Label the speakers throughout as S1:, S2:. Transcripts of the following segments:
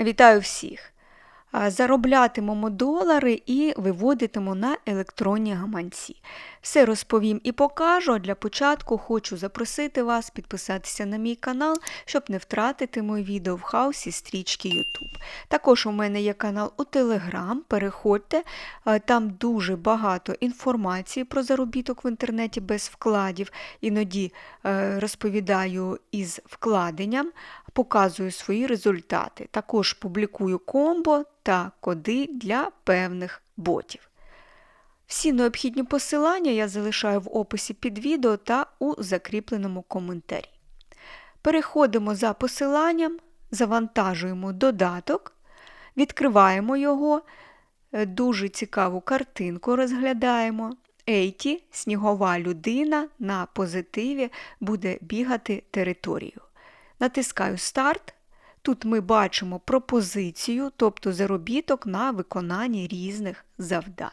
S1: Вітаю всіх! Зароблятимемо долари і виводитимемо на електронні гаманці. Все розповім і покажу. а Для початку хочу запросити вас підписатися на мій канал, щоб не втратити мої відео в хаосі стрічки YouTube. Також у мене є канал у Telegram, переходьте, там дуже багато інформації про заробіток в інтернеті без вкладів. Іноді е, розповідаю із вкладенням, показую свої результати. Також публікую комбо та коди для певних ботів. Всі необхідні посилання я залишаю в описі під відео та у закріпленому коментарі. Переходимо за посиланням, завантажуємо додаток, відкриваємо його, е, дуже цікаву картинку розглядаємо. Ейті, снігова людина на позитиві буде бігати територію. Натискаю старт. Тут ми бачимо пропозицію, тобто заробіток на виконанні різних завдань.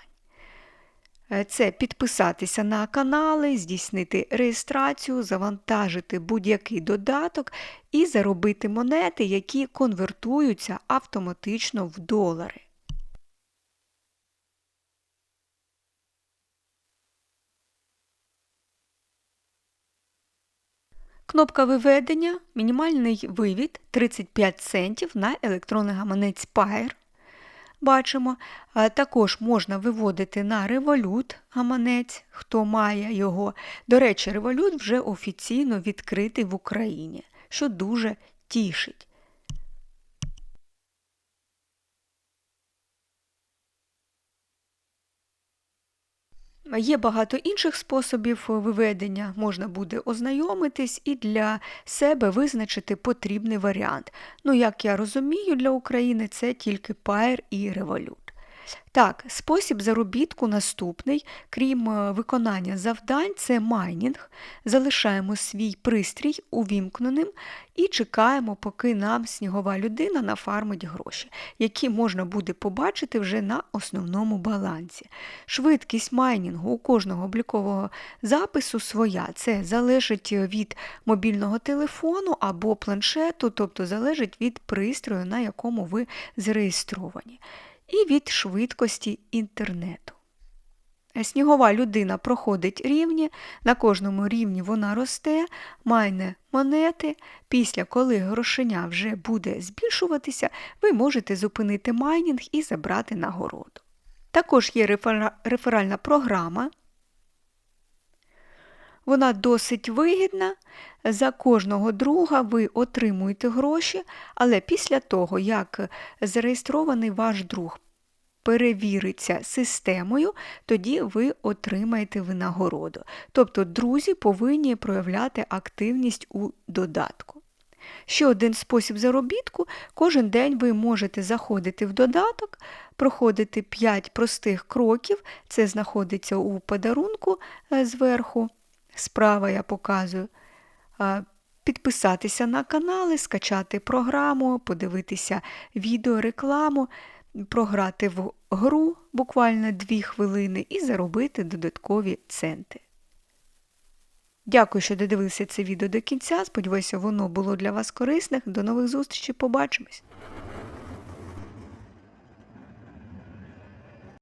S1: Е, Це підписатися на канали, здійснити реєстрацію, завантажити будь-який додаток і заробити монети, які конвертуються автоматично в долари. Кнопка виведення, мінімальний вивід 35 центів на електронний гаманець Pair. Бачимо, також можна виводити на револют гаманець, хто має його. До речі, револют вже офіційно відкритий в Україні, що дуже тішить. Є багато інших способів виведення, можна буде ознайомитись і для себе визначити потрібний варіант. Ну, як я розумію, для України це тільки Pair і Revolut. Так, спосіб заробітку наступний, крім е, виконання завдань, це майнінг. Залишаємо свій пристрій увімкненим і чекаємо, поки нам снігова людина нафармить гроші, які можна буде побачити вже на основному балансі. Швидкість майнінгу у кожного облікового запису своя. Це залежить від мобільного телефону або планшету, тобто залежить від пристрою, на якому ви зареєстровані і від швидкості інтернету. Снігова людина проходить рівні, на кожному рівні вона росте, майне монети. Після коли грошеня вже буде збільшуватися, ви можете зупинити майнінг і забрати нагороду. Також є реферальна програма. Вона досить вигідна. За кожного друга ви отримуєте гроші, але після того, як зареєстрований ваш друг перевіриться системою, тоді ви отримаєте винагороду. Тобто друзі повинні проявляти активність у додатку. Ще один спосіб заробітку, кожен день ви можете заходити в додаток, проходити 5 простих кроків, це знаходиться у подарунку е, зверху, справа я показую. Підписатися на канали, скачати програму, подивитися відео, рекламу, програти в гру буквально 2 хвилини і заробити додаткові центи. Дякую, що додивилися це відео до кінця. Сподіваюся, воно було для вас корисних. До нових зустрічей, побачимось!